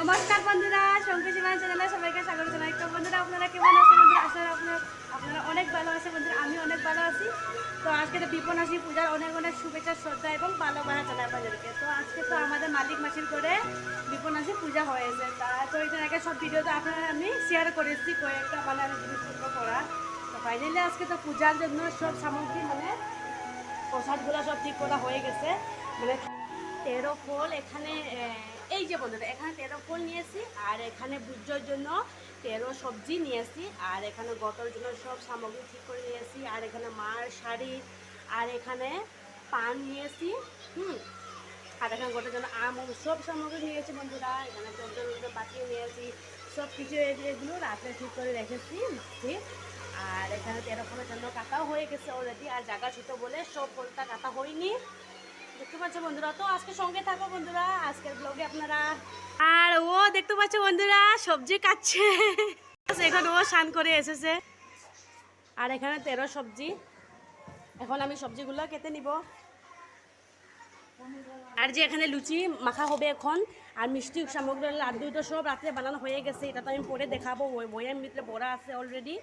নমস্কার বন্ধুরা শঙ্কর জীবন চ্যানেলে সবাইকে স্বাগত জানাই। তো বন্ধুরা, আপনারা কেমন আছেন বন্ধুরা? আসলে আপনারা আপনারা অনেক ভালো আছে বন্ধুরা, আমি অনেক ভালো আছি। তো আজকে তো বিপনাশী পূজার অনেক অনেক শুভেচ্ছা, শ্রদ্ধা এবং ভালোবাসা জানাই আপনাদেরকে। তো আজকে তো আমাদের মালিক মাসির করে বিপনাশী পূজা হয়েছে। তা এখানে আগে সব ভিডিওতে আপনারা আমি শেয়ার করেছি কয়েকটা মানে আমি জিনিসপত্র করা তো ফাইনালি আজকে তো পূজার জন্য সব সামগ্রী মানে প্রসাদগুলো সব ঠিক করা হয়ে গেছে। মানে তেরো ফল এখানে এই যে বন্ধুরা, এখানে তেরো ফল নিয়েছি, আর এখানে পুজোর জন্য তেরো সবজি নিয়েছি, আর এখানে গতর জন্য সব সামগ্রী ঠিক করে নিয়েছি, আর এখানে মার শাড়ি, আর এখানে পান নিয়েছি, হুম, আর এখানে গোটার জন্য আম, সব সামগ্রী নিয়েছি বন্ধুরা, এখানে চন্দ্র পাঠিয়ে নিয়েছি সব কিছু এগুলো রাতে ঠিক করে রেখেছি মাছি আর এখানে তেরো ফলের জন্য কাটাও হয়ে গেছে অলরেডি আর জায়গা ছোট বলে সব ফলটা কাটা হয়নি দেখতে পাচ্ছ বন্ধুরা? তো আজকে সঙ্গে থাকো বন্ধুরা, আজকের ব্লগে আপনারা। আর ও দেখতে পাচ্ছ বন্ধুরা, সবজি কাটছে। এখন ও স্নান করে এসেছে। আর এখানে তেরো সবজি। এখন আমি সবজিগুলো কেটে নিব। আর যে এখানে লুচি মাখা হবে এখন, আর মিষ্টি সামগ্রী, লাড্ডু তো সব রাত্রে বানানো হয়ে গেছে। এটা তো আমি পরে দেখাবো। বইয়ের ভিতরে বড়া আছে অলরেডি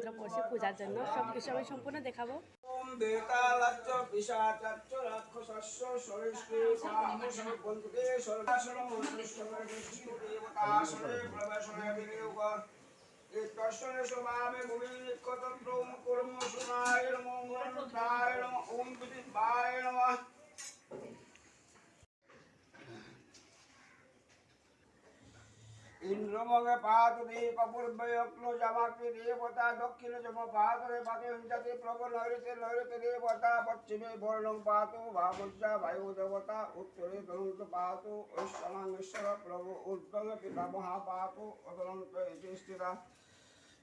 মন্ত্র পড়ছে পূজার জন্য। সব কিছু আমি সম্পূর্ণ দেখাবো। ওম বেতালাচ্চ পিশাচাচ্চ রাক্ষসস্য সরিষ্কে পামুষে ইন্দ্রমঙ্গে পাতু দীপ পূর্বয়ক্লো জামাকি দেবতা দক্ষিণ জম পাতরে পাতে হিঞ্চতে প্রভ নৈরতে নৈরতে দেবতা পশ্চিমে বর্ণং পাতু ভাবজ্জা বায়ু দেবতা উত্তরে তরুন্ত পাতু ঐশ্বরাঙ্গেশ্বর প্রভু উদ্গম পিতামহা পাতু অতরন্ত ইতি স্থিতা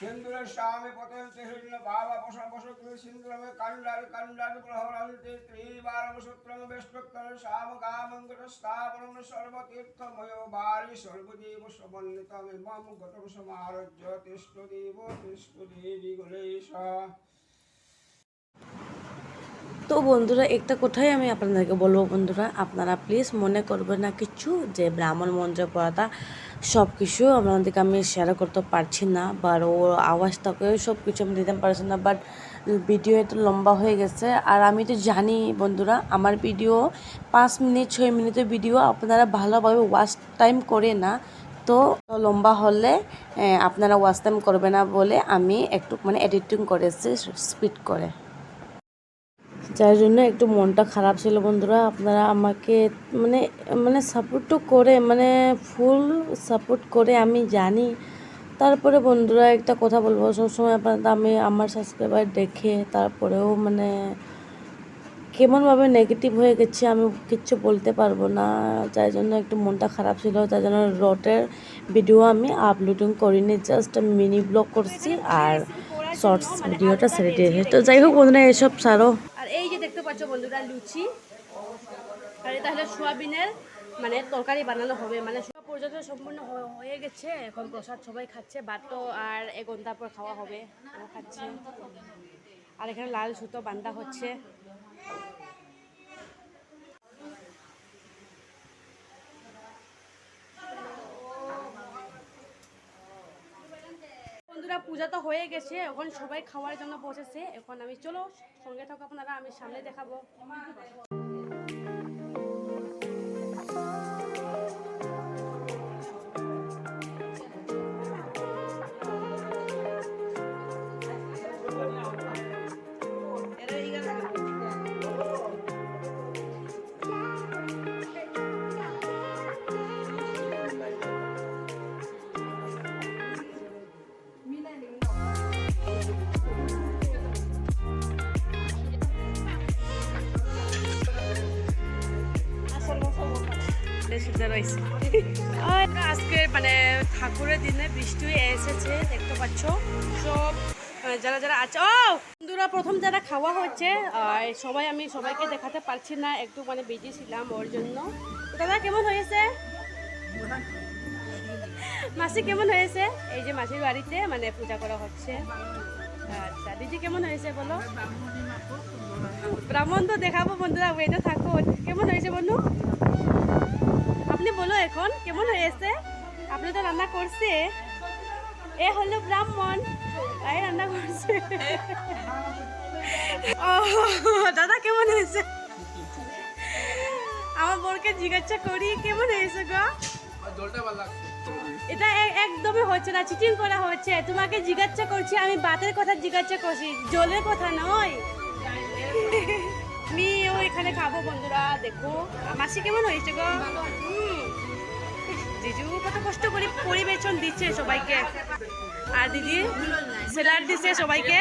সিন্ধুরের স্বামী পতন্তে হৃণ্য বাবা বসা বসক্রী সিন্ধুরমে কাণ্ডারি কাণ্ডারি প্রহরন্তে ত্রিবারম সূত্রম বেষ্টক্তর শাম কামঙ্গট স্থাপনম সর্বতীর্থময় বারি সর্বদেব সমন্বিতম মম গতম সমারজ্য তিষ্ঠ দেব তিষ্ঠ দেবী গণেশ। তো বন্ধুরা, একটা কথাই আমি আপনাদেরকে বলব বন্ধুরা। আপনারা প্লিজ মনে করবেন না কিছু, যে ব্রাহ্মণ মন্ত্রে পড়াটা সব কিছু আপনাদেরকে আমি শেয়ার করতে পারছি না বা ওর আওয়াজটাকে সব কিছু আমি দিতে পারছি না বাট ভিডিও একটু লম্বা হয়ে গেছে। আর আমি তো জানি বন্ধুরা, আমার ভিডিও পাঁচ মিনিট, ছয় মিনিটের ভিডিও আপনারা ভালোভাবে ওয়াচ টাইম করে না, তো লম্বা হলে আপনারা ওয়াচ টাইম করবে না বলে আমি একটু মানে এডিটিং করেছি স্পিড করে। যার জন্য একটু মনটা খারাপ ছিল বন্ধুরা। আপনারা আমাকে মানে মানে সাপোর্টও করে মানে ফুল সাপোর্ট করে আমি জানি। তারপরে বন্ধুরা একটা কথা বলব, সবসময় আপনার আমি আমার সাবস্ক্রাইবার দেখে তারপরেও মানে কেমনভাবে নেগেটিভ হয়ে গেছে আমি কিচ্ছু বলতে পারব না। যার জন্য একটু মনটা খারাপ ছিল তার জন্য রটের ভিডিও আমি আপলোডিং করিনি জাস্ট মিনি ব্লগ করছি আর শর্টস ভিডিওটা ছেড়ে দিয়েছি। তো যাই হোক বন্ধুরা, এসব ছাড়ো। এই যে দেখতে পাচ্ছ বন্ধুরা, লুচি। আর এটা হলো সোয়াবিনের মানে তরকারি বানানো হবে। মানে সব পর্যটন সম্পূর্ণ হয়ে গেছে। এখন প্রসাদ সবাই খাচ্ছে তো আর এক ঘণ্টা পর খাওয়া হবে। খাচ্ছে। আর এখানে লাল সুতো বান্ধা হচ্ছে বন্ধুরা পূজা তো হয়ে গেছে, এখন সবাই খাওয়ার জন্য বসেছে। এখন আমি, চলো, সঙ্গে থাকো আপনারা, আমি সামনে দেখাবো। আর আজকে মানে ঠাকুরের দিনে বৃষ্টি এসেছে, দেখতে পাচ্ছ। সব যারা যারা আছে, ও! বন্ধুরা, প্রথম যারা খাওয়া হচ্ছে সবাই আমি সবাইকে দেখাতে পারছি না, একটু মানে বিজি ছিলাম ওর জন্য। দাদা, কেমন হয়েছে? মাসি কেমন হয়েছে? এই যে মাসির বাড়িতে মানে পূজা করা হচ্ছে। আচ্ছা দিদি কেমন হয়েছে বলো? ব্রাহ্মণ তো দেখাবো বন্ধুরা ওয়েটে থাকো। কেমন হয়েছে বন্ধু? আপনি বলো এখন কেমন হয়েছে আপনি তো রান্না করছে। এ হলো ব্রাহ্মণ। তাই রান্না করছে। ও দাদা কেমন হয়েছে? আমার বোরকে জিজ্ঞাসা করি কেমন হয়েছে গো? এটা একদমই হচ্ছে না চিটিং করা হচ্ছে। তোমাকে জিজ্ঞাসা করছি আমি বাতের কথা জিজ্ঞাসা করছি জলের কথা নয়? আমিও এখানে খাব বন্ধুরা দেখো। মাসি কেমন হয়েছে গো? জিজু কত কষ্ট করে পরিবেশন দিচ্ছে সবাইকে। আর দিদি স্যালাড দিচ্ছে সবাইকে।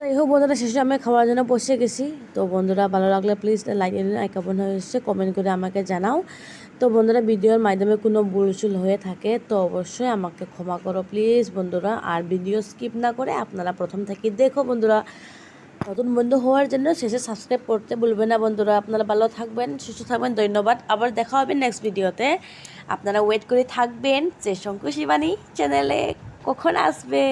যাই হোক বন্ধুরা, শেষে আমি খাওয়ার জন্য বসে গেছি। তো বন্ধুরা, ভালো লাগলে প্লিজ লাইক কেমন হয়েছে কমেন্ট করে আমাকে জানাও। তো বন্ধুরা, ভিডিওর মাধ্যমে কোনো ভুলচুল হয়ে থাকে, তো অবশ্যই আমাকে ক্ষমা করো প্লিজ বন্ধুরা। আর ভিডিও স্কিপ না করে আপনারা প্রথম থেকে দেখো বন্ধুরা। নতুন বন্ধু হওয়ার জন্য শেষে সাবস্ক্রাইব করতে ভুলবেন না বন্ধুরা। আপনারা ভালো থাকবেন, সুস্থ থাকবেন, ধন্যবাদ। আবার দেখা হবে নেক্সট ভিডিওতে আপনারা ওয়েট করে থাকবেন। যে শঙ্কু শিবানী চ্যানেলে কখন আসবে?